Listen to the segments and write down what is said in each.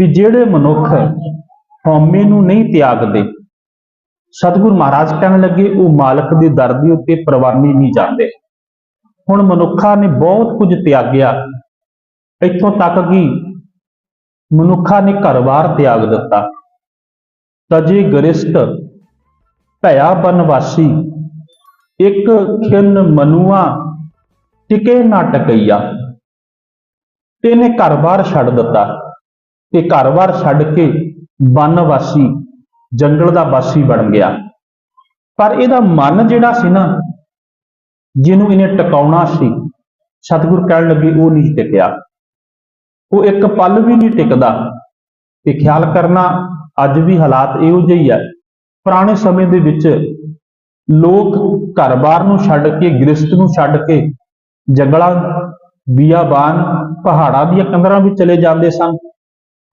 ਵੀ ਜਿਹੜੇ ਮਨੁੱਖ ਹਉਮੈ ਨੂੰ ਨਹੀਂ ਤਿਆਗਦੇ, ਸਤਿਗੁਰ ਮਹਾਰਾਜ ਕਹਿਣ ਲੱਗੇ, ਉਹ ਮਾਲਕ ਦੇ ਦਰ ਦੇ ਉੱਤੇ ਪ੍ਰਵਾਨੀ ਨਹੀਂ ਜਾਂਦੇ। ਹੁਣ ਮਨੁੱਖਾਂ ਨੇ ਬਹੁਤ ਕੁਝ ਤਿਆਗਿਆ। ਇੱਥੋਂ ਤੱਕ ਕਿ ਮਨੁੱਖਾਂ ਨੇ ਘਰ-ਬਾਰ ਤਿਆਗ ਦਿੱਤਾ। ਤਜੇ ਗ੍ਰਸਤ ਭਇਆ ਬਨਵਾਸੀ, ਇੱਕ ਖਿਨ ਮਨੁਆ ਟਿਕੇ ਨਾ ਟਕਈਆ। ਇਹਨੇ ਘਰ-ਬਾਰ ਛੱਡ ਦਿੱਤਾ। ਤੇ ਘਰ-ਬਾਰ ਛੱਡ ਕੇ ਬਨਵਾਸੀ ਜੰਗਲ ਦਾ ਵਾਸੀ ਬਣ ਗਿਆ। ਪਰ ਇਹਦਾ ਮਨ ਜਿਹੜਾ ਸੀ ਨਾ, ਜਿਹਨੂੰ ਇਹਨੇ ਟਿਕਾਉਣਾ ਸੀ, ਸਤਿਗੁਰ ਕਹਿਣ ਲੱਗੇ ਉਹ ਨਹੀਂ ਟਿਕਿਆ। ਉਹ ਇੱਕ ਪਲ ਵੀ ਨਹੀਂ ਟਿਕਦਾ ਤੇ ਖਿਆਲ ਕਰਨਾ ਅੱਜ ਵੀ ਹਾਲਾਤ ਇਹੋ ਜਿਹੇ ਹੀ ਹੈ ਪੁਰਾਣੇ ਸਮੇਂ ਦੇ ਵਿੱਚ ਲੋਕ ਘਰ-ਬਾਰ ਨੂੰ ਛੱਡ ਕੇ ਗ੍ਰਸਤ ਨੂੰ ਛੱਡ ਕੇ ਜੰਗਲਾਂ, ਬੀਆਬਾਨ, ਪਹਾੜਾਂ ਦੀਆਂ ਕੰਦਰਾਂ ਵਿੱਚ ਚਲੇ ਜਾਂਦੇ ਸਨ।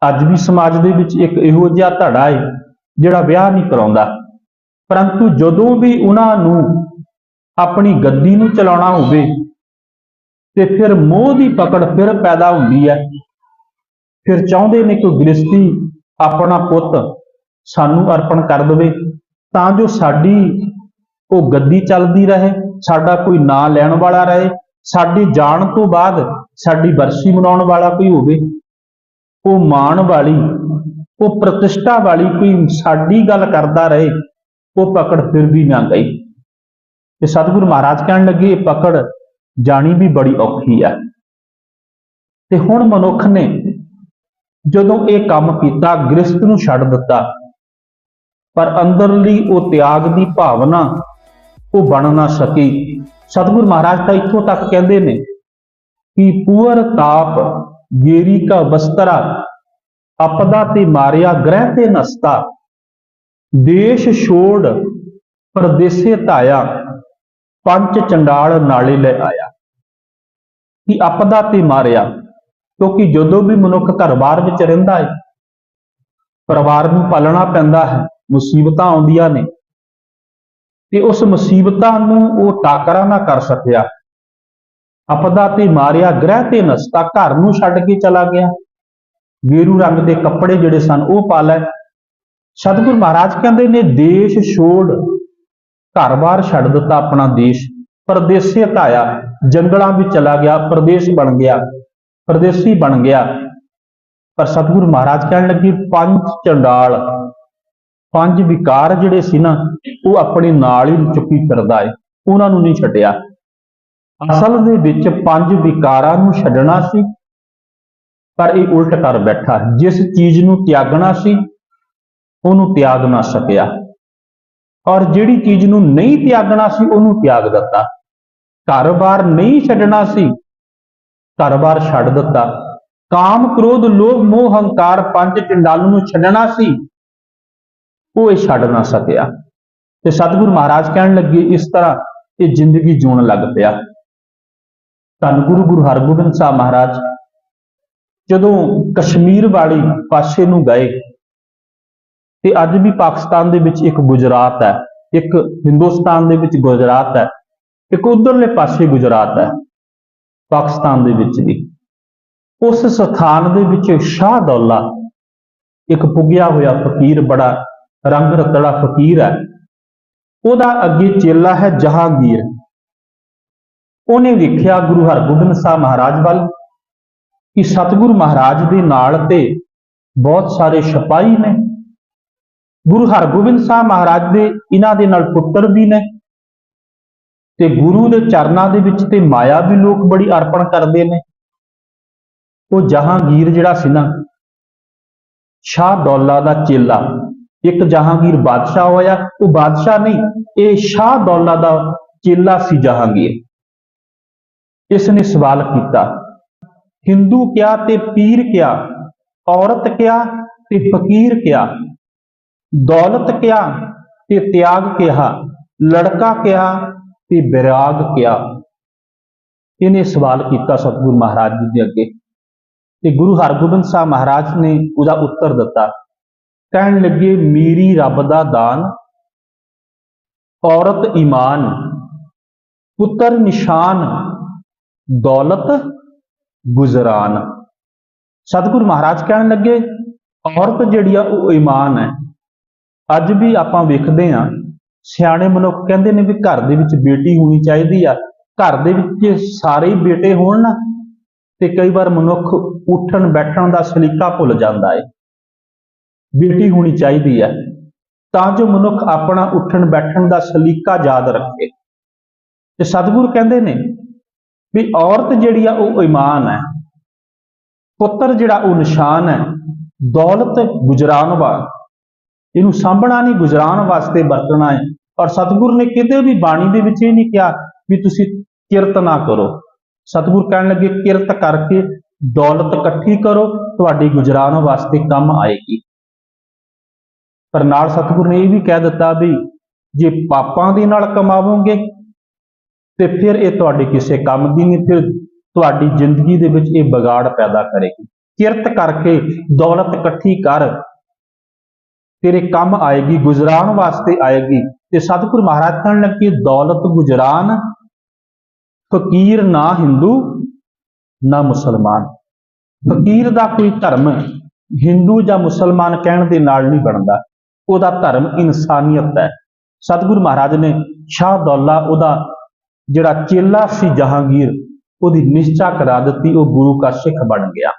ਅੱਜ ਵੀ ਸਮਾਜ ਦੇ ਵਿੱਚ ਇੱਕ ਇਹੋ ਜਿਹਾ ਧੜਾ ਹੈ ਜਿਹੜਾ ਵਿਆਹ ਨਹੀਂ ਕਰਾਉਂਦਾ। ਪਰੰਤੂ ਜਦੋਂ ਵੀ ਉਹਨਾਂ ਨੂੰ ਆਪਣੀ ਗੱਦੀ ਨੂੰ ਚਲਾਉਣਾ ਹੋਵੇ, ਤੇ ਫਿਰ ਮੋਹ ਦੀ ਪਕੜ ਫਿਰ ਪੈਦਾ ਹੁੰਦੀ ਹੈ। ਫਿਰ ਚਾਹੁੰਦੇ ਨੇ ਕਿ ਗ੍ਰਸਤੀ ਆਪਣਾ ਪੁੱਤ ਸਾਨੂੰ ਅਰਪਣ ਕਰ ਦੇਵੇ, ਤਾਂ ਜੋ ਸਾਡੀ ਉਹ ਗੱਦੀ ਚੱਲਦੀ ਰਹੇ, ਸਾਡਾ ਕੋਈ ਨਾਂ ਲੈਣ ਵਾਲਾ ਰਹੇ, ਸਾਡੀ ਜਾਣ ਤੋਂ ਬਾਅਦ ਸਾਡੀ ਬਰਸੀ ਮਨਾਉਣ ਵਾਲਾ ਕੋਈ ਹੋਵੇ। ਉਹ ਮਾਣ ਵਾਲੀ, ਉਹ ਪ੍ਰਤਿਸ਼ਠਾ ਵਾਲੀ ਕੋਈ ਸਾਡੀ ਗੱਲ ਕਰਦਾ ਰਹੇ, ਉਹ ਪਕੜ ਫਿਰ ਵੀ ਨਾ ਗਈ। ਤੇ ਸਤਿਗੁਰੂ ਮਹਾਰਾਜ ਕਹਿਣ ਲੱਗੇ, ਇਹ ਪਕੜ ਜਾਣੀ ਵੀ ਬੜੀ ਔਖੀ ਆ। ਤੇ ਹੁਣ ਮਨੁੱਖ ਨੇ ਜਦੋਂ ਇਹ ਕੰਮ ਕੀਤਾ ਗ੍ਰਸਤ ਨੂੰ ਛੱਡ ਦਿੱਤਾ, ਪਰ ਅੰਦਰਲੀ ਉਹ ਤਿਆਗ ਦੀ ਭਾਵਨਾ ਉਹ ਬਣ ਨਾ ਸਕੀ। ਸਤਿਗੁਰ ਮਹਾਰਾਜ ਤਾਂ ਇੱਥੋਂ ਤੱਕ ਕਹਿੰਦੇ ਨੇ ਕਿ ਪੂਰ ਤਾਪ ਗੇਰੀ ਕਾ ਵਸਤਰਾ ਆਪਦਾ ਤੇ ਮਾਰਿਆ ਗ੍ਰਹਿ ਤੇ ਨਸਤਾ। ਦੇਸ਼ ਛੋੜ ਪਰਦੇਸੇ ਧਾਇਆ, ਪੰਜ ਚੰਡਾਲ ਨਾਲੇ ਲੈ ਆਇਆ। ਕਿ ਆਪਦਾ ਤੇ ਮਾਰਿਆ, ਕਿਉਂਕਿ ਜਦੋਂ ਵੀ ਮਨੁੱਖ ਘਰ-ਬਾਰ ਵਿੱਚ ਰਹਿੰਦਾ ਹੈ ਪਰਿਵਾਰ ਨੂੰ ਪਾਲਣਾ ਪੈਂਦਾ ਹੈ, ਮੁਸੀਬਤਾਂ ਆਉਂਦੀਆਂ ਨੇ। ਤੇ ਉਸ ਮੁਸੀਬਤਾਂ ਨੂੰ ਉਹ ਟਾਕਰਾ ਨਾ ਕਰ ਸਕਿਆ। ਅਪਦਾ ਤੇ ਮਾਰਿਆ ਗ੍ਰਹਿ ਤੇ ਨਸਤਾ ਘਰ ਨੂੰ ਛੱਡ ਕੇ ਚਲਾ ਗਿਆ। ਗੇਰੂ ਰੰਗ ਦੇ ਕੱਪੜੇ ਜਿਹੜੇ ਸਨ ਉਹ ਪਾ ਲੈ। ਸਤਿਗੁਰ ਮਹਾਰਾਜ ਕਹਿੰਦੇ ਨੇ, ਦੇਸ਼ ਛੋੜ ਘਰ-ਬਾਰ ਛੱਡ ਦਿੱਤਾ ਆਪਣਾ ਦੇਸ਼। ਪਰਦੇਸੇ ਧਾਇਆ ਜੰਗਲਾਂ ਵਿੱਚ ਚਲਾ ਗਿਆ, ਪ੍ਰਦੇਸ਼ ਬਣ ਗਿਆ, ਪਰਦੇਸੀ ਬਣ ਗਿਆ। ਪਰ ਸਤਿਗੁਰ ਮਹਾਰਾਜ ਕਹਿਣ ਲੱਗੇ, ਪੰਜ ਚੰਡਾਲ, ਪੰਜ ਵਿਕਾਰ ਜਿਹੜੇ ਸੀ ਨਾ, ਉਹ ਆਪਣੇ ਨਾਲ ਹੀ ਚੁੱਕੀ ਫਿਰਦਾ ਏ, ਉਹਨਾਂ ਨੂੰ ਨਹੀਂ ਛੱਡਿਆ। ਅਸਲ ਦੇ ਵਿੱਚ ਪੰਜ ਵਿਕਾਰਾਂ ਨੂੰ ਛੱਡਣਾ ਸੀ, ਪਰ ਇਹ ਉਲਟ ਕਰ ਬੈਠਾ ਜਿਸ ਚੀਜ਼ ਨੂੰ ਤਿਆਗਣਾ ਸੀ, ਉਹਨੂੰ ਤਿਆਗ ਨਾ ਸਕਿਆ। ਔਰ ਜਿਹੜੀ ਚੀਜ਼ ਨੂੰ ਨਹੀਂ ਤਿਆਗਣਾ ਸੀ, ਉਹਨੂੰ ਤਿਆਗ ਦਿੱਤਾ। ਘਰ-ਬਾਰ ਨਹੀਂ ਛੱਡਣਾ ਸੀ, ਘਰ-ਬਾਰ ਛੱਡ ਦਿੱਤਾ। ਕਾਮ, ਕ੍ਰੋਧ, ਲੋਭ, ਮੋਹ, ਹੰਕਾਰ ਪੰਜ ਚੰਡਾਲ ਨੂੰ ਛੱਡਣਾ ਸੀ, ਉਹ ਇਹ ਛੱਡ ਨਾ ਸਕਿਆ। ਤੇ ਸਤਿਗੁਰੂ ਮਹਾਰਾਜ ਕਹਿਣ ਲੱਗੇ, ਇਸ ਤਰ੍ਹਾਂ ਇਹ ਜ਼ਿੰਦਗੀ ਜਿਉਣ ਲੱਗ ਪਿਆ। ਧੰਨ ਗੁਰੂ ਗੁਰੂ ਹਰਗੋਬਿੰਦ ਸਾਹਿਬ ਮਹਾਰਾਜ। ਜਦੋਂ ਕਸ਼ਮੀਰ ਵਾਲੀ ਪਾਸੇ ਨੂੰ ਗਏ, ਤੇ ਅੱਜ ਵੀ ਪਾਕਿਸਤਾਨ ਦੇ ਵਿੱਚ ਇੱਕ ਗੁਜਰਾਤ ਹੈ, ਇੱਕ ਹਿੰਦੁਸਤਾਨ ਦੇ ਵਿੱਚ ਗੁਜਰਾਤ ਹੈ, ਇੱਕ ਉਧਰਲੇ ਪਾਸੇ ਗੁਜਰਾਤ ਹੈ, ਪਾਕਿਸਤਾਨ ਦੇ ਵਿੱਚ ਵੀ। ਉਸ ਸਥਾਨ ਦੇ ਵਿੱਚ ਸ਼ਾਹ ਦੌਲਾ ਇੱਕ ਪੁੱਗਿਆ ਹੋਇਆ ਫਕੀਰ, ਬੜਾ ਰੰਗ ਰਤੜਾ ਫਕੀਰ ਹੈ। ਉਹਦਾ ਅੱਗੇ ਚੇਲਾ ਹੈ ਜਹਾਂਗੀਰ। ਉਹਨੇ ਵੇਖਿਆ ਗੁਰੂ ਹਰਗੋਬਿੰਦ ਸਾਹਿਬ ਮਹਾਰਾਜ ਵੱਲ ਕਿ ਸਤਿਗੁਰੂ ਮਹਾਰਾਜ ਦੇ ਨਾਲ ਤੇ ਬਹੁਤ ਸਾਰੇ ਸਿਪਾਹੀ ਨੇ। ਗੁਰੂ ਹਰਗੋਬਿੰਦ ਸਾਹਿਬ ਮਹਾਰਾਜ ਦੇ ਇਹਨਾਂ ਦੇ ਨਾਲ ਪੁੱਤਰ ਵੀ ਨੇ ਤੇ ਗੁਰੂ ਦੇ ਚਰਨਾਂ ਦੇ ਵਿੱਚ ਤੇ ਮਾਇਆ ਵੀ ਲੋਕ ਬੜੀ ਅਰਪਣ ਕਰਦੇ ਨੇ। ਉਹ ਜਹਾਂਗੀਰ ਜਿਹੜਾ ਸੀ ਨਾ, ਸ਼ਾਹ ਦੌਲਾ ਦਾ ਚੇਲਾ, ਇੱਕ ਜਹਾਂਗੀਰ ਬਾਦਸ਼ਾਹ ਹੋਇਆ। ਉਹ ਬਾਦਸ਼ਾਹ ਨਹੀਂ, ਇਹ ਸ਼ਾਹ ਦੌਲਾ ਦਾ ਚੇਲਾ ਸੀ ਜਹਾਂਗੀਰ। ਇਸ ਨੇ ਸਵਾਲ ਕੀਤਾ ਹਿੰਦੂ ਕਿਆ ਤੇ ਪੀਰ ਕਿਆ ਔਰਤ ਕਿਆ ਤੇ ਫਕੀਰ ਕਿਆ ਦੌਲਤ ਕਿਆ ਤੇ ਤਿਆਗ ਕਿਆ ਲੜਕਾ ਕਿਆ ਤੇ ਵਿਰਾਗ ਕਿਆ ਇਹਨੇ ਸਵਾਲ ਕੀਤਾ ਸਤਿਗੁਰੂ ਮਹਾਰਾਜ ਜੀ ਦੇ ਅੱਗੇ ਤੇ ਗੁਰੂ ਹਰਗੋਬਿੰਦ ਸਾਹਿਬ ਮਹਾਰਾਜ ਨੇ ਉਹਦਾ ਉੱਤਰ ਦਿੱਤਾ ਕਹਿਣ ਲੱਗੇ ਮੇਰੀ ਰੱਬ ਦਾ ਦਾਨ ਔਰਤ ਈਮਾਨ ਪੁੱਤਰ ਨਿਸ਼ਾਨ ਦੌਲਤ ਗੁਜ਼ਰਾਨ। ਸਤਿਗੁਰੂ ਮਹਾਰਾਜ ਕਹਿਣ ਲੱਗੇ, ਔਰਤ ਜਿਹੜੀ ਆ, ਉਹ ਈਮਾਨ ਹੈ। ਅੱਜ ਵੀ ਆਪਾਂ ਵੇਖਦੇ ਆ ਸਿਆਣੇ ਮਨੁੱਖ ਕਹਿੰਦੇ ਨੇ ਵੀ ਘਰ ਦੇ ਵਿੱਚ ਬੇਟੀ ਹੋਣੀ ਚਾਹੀਦੀ ਆ। ਘਰ ਦੇ ਵਿੱਚ ਸਾਰੇ ਬੇਟੇ ਹੋਣ ਨਾ, ਤੇ ਕਈ ਵਾਰ ਮਨੁੱਖ ਉੱਠਣ ਬੈਠਣ ਦਾ ਸਲੀਕਾ ਭੁੱਲ ਜਾਂਦਾ ਹੈ ਬੇਟੀ ਹੋਣੀ ਚਾਹੀਦੀ ਹੈ ਤਾਂ ਜੋ ਮਨੁੱਖ ਆਪਣਾ ਉੱਠਣ ਬੈਠਣ ਦਾ ਸਲੀਕਾ ਯਾਦ ਰੱਖੇ। ਤੇ ਸਤਿਗੁਰ ਕਹਿੰਦੇ ਨੇ ਵੀ ਔਰਤ ਜਿਹੜੀ ਆ ਉਹ ਇਮਾਨ ਹੈ, ਪੁੱਤਰ ਜਿਹੜਾ ਉਹ ਨਿਸ਼ਾਨ ਹੈ, ਦੌਲਤ ਗੁਜਰਾਨ ਵਾ, ਇਹਨੂੰ ਸਾਂਭਣਾ ਨਹੀਂ, ਗੁਜਰਾਨ ਵਾਸਤੇ ਵਰਤਣਾ ਹੈ। ਔਰ ਸਤਿਗੁਰ ਨੇ ਕਿਤੇ ਵੀ ਬਾਣੀ ਦੇ ਵਿੱਚ ਇਹ ਨਹੀਂ ਕਿਹਾ ਵੀ ਤੁਸੀਂ ਕਿਰਤ ਨਾ ਕਰੋ। ਸਤਿਗੁਰ ਕਹਿਣ ਲੱਗੇ, ਕਿਰਤ ਕਰਕੇ ਦੌਲਤ ਇਕੱਠੀ ਕਰੋ, ਤੁਹਾਡੀ ਗੁਜਰਾਨ ਵਾਸਤੇ ਕੰਮ ਆਏਗੀ। ਪਰ ਨਾਲ ਸਤਿਗੁਰ ਨੇ ਇਹ ਵੀ ਕਹਿ ਦਿੱਤਾ ਵੀ ਜੇ ਪਾਪਾਂ ਦੇ ਨਾਲ ਕਮਾਵੋਗੇ ਤੇ ਫਿਰ ਇਹ ਤੁਹਾਡੇ ਕਿਸੇ ਕੰਮ ਦੀ ਨਹੀਂ, ਫਿਰ ਤੁਹਾਡੀ ਜ਼ਿੰਦਗੀ ਦੇ ਵਿੱਚ ਇਹ ਵਿਗਾੜ ਪੈਦਾ ਕਰੇਗੀ। ਕਿਰਤ ਕਰਕੇ ਦੌਲਤ ਇਕੱਠੀ ਕਰ। ਤੇਰੇ ਕੰਮ ਆਏਗੀ ਗੁਜਰਾਨ ਵਾਸਤੇ ਆਏਗੀ। ਤੇ ਸਤਿਗੁਰ ਮਹਾਰਾਜ ਕਹਿਣ ਲੱਗੇ, ਦੌਲਤ ਗੁਜਰਾਨ, ਫਕੀਰ ਨਾ ਹਿੰਦੂ, ਨਾ ਮੁਸਲਮਾਨ। ਫਕੀਰ ਦਾ ਕੋਈ ਧਰਮ ਹਿੰਦੂ ਜਾਂ ਮੁਸਲਮਾਨ ਕਹਿਣ ਦੇ ਨਾਲ ਨਹੀਂ ਬਣਦਾ। ਉਹਦਾ ਧਰਮ ਇਨਸਾਨੀਅਤ ਹੈ। ਸਤਿਗੁਰੂ ਮਹਾਰਾਜ ਨੇ ਸ਼ਾਹ ਦੌਲਾ ਉਹਦਾ ਜਿਹੜਾ ਚੇਲਾ ਸੀ ਜਹਾਂਗੀਰ ਉਹਦੀ ਨਿਸ਼ਚਾ ਕਰਾ ਦਿੱਤੀ ਉਹ ਗੁਰੂ ਦਾ ਸਿੱਖ ਬਣ ਗਿਆ।